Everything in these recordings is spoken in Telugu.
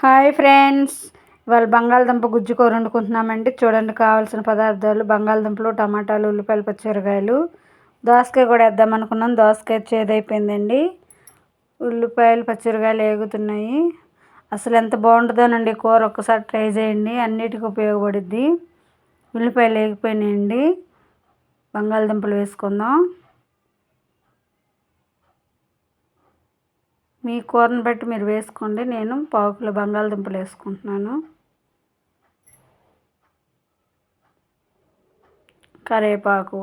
Hi friends. ఇవాళ బంగాళదుంప గుజ్జు కూర వండుకుంటున్నామండి. చూడండి కావాల్సిన పదార్థాలు. బంగాళదుంపలు టమాటాలు ఉల్లిపాయలు పచ్చిరకాయలు దోసకాయ కూడా వేద్దాం అనుకున్నాం. దోసకాయ చేదైపోయిందండి. ఉల్లిపాయలు పచ్చిరకాయలు వేగుతున్నాయి అసలు ఎంత బాగుంటుందోనండి కూర. ఒక్కసారి ట్రై చేయండి. అన్నిటికీ ఉపయోగపడుద్ది. ఉల్లిపాయలు వేగిపోయినాయండి బంగాళదుంపలు వేసుకుందాం. మీ కూరని బట్టి మీరు వేసుకోండి. నేను పావు కిలో బంగాళదుంపలు వేసుకుంటున్నాను. కరివేపాకు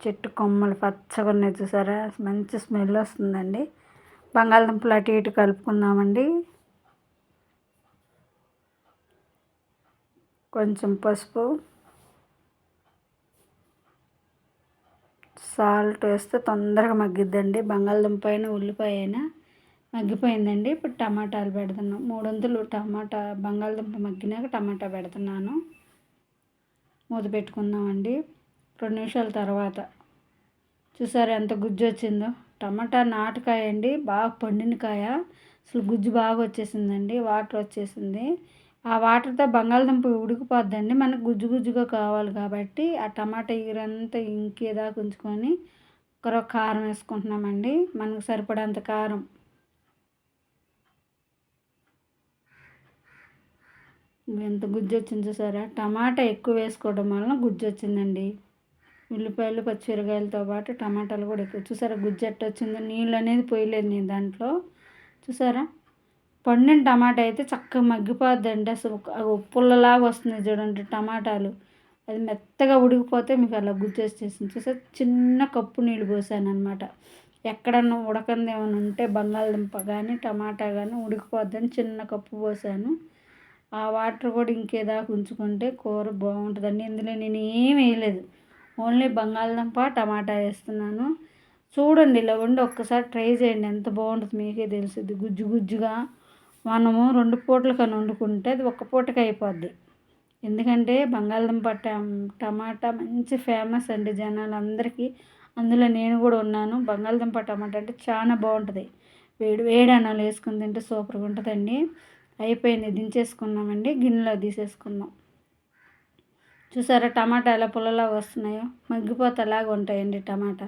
చెట్టు కొమ్మలు పచ్చగా ఉన్నాయి చూసారా? మంచి స్మెల్ వస్తుందండి. బంగాళదుంపలు అటు ఇటు కలుపుకుందామండి. కొంచెం పసుపు సాల్ట్ వేస్తే తొందరగా మగ్గిద్దండి. బంగాళదుంప అయినా ఉల్లిపాయ అయినా మగ్గిపోయిందండి. ఇప్పుడు టమాటాలు పెడుతున్నాం. మూడొంతులు టమాటా బంగాళదుంప మగ్గినాక టమాటా పెడుతున్నాను. మూత పెట్టుకుందామండి. రెండు నిమిషాల తర్వాత. చూసారు ఎంత గుజ్జు వచ్చిందో. టమాటా నాటకాయ అండి బాగా పండిన కాయ. అసలు గుజ్జు బాగా వచ్చేసిందండి. వాటర్ వచ్చేసింది. ఆ వాటర్తో బంగాళదుంప ఉడికిపోద్దండి. మనకు గుజ్జు గుజ్జుగా కావాలి కాబట్టి ఆ టమాటా ఈరంతా ఇంకేదాకా ఉంచుకొని ఒకరో కారం వేసుకుంటున్నామండి. మనకు సరిపడంత కారం. ఎంత గుజ్జు వచ్చింది చూసారా టమాటా ఎక్కువ వేసుకోవడం వలన గుజ్జు వచ్చిందండి. ఉల్లిపాయలు పచ్చిమిరకాయలతో పాటు టమాటాలు కూడా ఎక్కువ. చూసారా గుజ్జు ఎట్ట వచ్చిందో నీళ్ళు అనేది పోయలేదు నేను దాంట్లో. చూసారా? పండిన టమాటా అయితే చక్కగా మగ్గిపోద్దండి. అసలు పుల్లలాగా వస్తుంది చూడండి టమాటాలు. అది మెత్తగా ఉడికిపోతే మీకు అలా గుజ్జు వచ్చేసింది చూసా చిన్న కప్పు నీళ్ళు పోసాను అనమాట ఎక్కడన్నా ఉడకంది ఏమైనా ఉంటే బంగాళదుంప కానీ టమాటా కానీ ఉడికిపోద్దని చిన్న కప్పు పోసాను. ఆ వాటర్ కూడా ఇంకేదాకా ఉంచుకుంటే కూర బాగుంటుందండి ఇందులో నేను ఏం వేయలేదు. ఓన్లీ బంగాళదుంప టమాటా వేస్తున్నాను. చూడండి ఇలా ఉండి ఒక్కసారి ట్రై చేయండి. ఎంత బాగుంటుంది మీకే తెలుసుద్ది. గుజ్జు గుజ్జుగా మనము రెండు పూటలకని వండుకుంటే అది ఒక్క పూటకి అయిపోద్ది. ఎందుకంటే బంగాళదుంప టమాటా మంచి ఫేమస్ అండి జనాలందరికీ. అందులో నేను కూడా ఉన్నాను. బంగాళదుంప టమాటా అంటే చాలా బాగుంటుంది. వేడి వేడి అన్నాలు వేసుకుని తింటే సూపర్గా ఉంటుందండి. అయిపోయింది దించేసుకున్నామండి. గిన్నెలో తీసేసుకుందాం. చూసారా టమాటా ఎలా పుల్లలా వస్తున్నాయో? మగ్గిపోతేలాగా ఉంటాయండి టమాటా.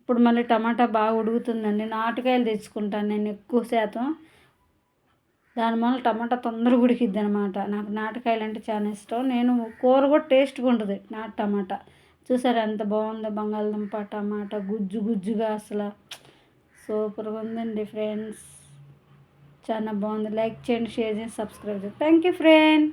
ఇప్పుడు మళ్ళీ టమాటా బాగా ఉడుకుతుందండి. నాటుకాయలు తెచ్చుకుంటాను నేను ఎక్కువ శాతం. దానివల్ల టమాటా తొందరగా ఉడికిద్ది అనమాట నాకు నాటకాయలు అంటే చాలా ఇష్టం. నేను కూర కూడా టేస్ట్గా ఉంటుంది నాటు టమాటా. చూసారా ఎంత బాగుందో బంగాళదుంప టమాటా గుజ్జు గుజ్జుగా అసలు. సూపర్గా ఉందండి ఫ్రెండ్స్. చాలా బాగుంది. లైక్ చేయండి షేర్ చేయండి సబ్స్క్రైబ్ చేయండి. Thank you friend.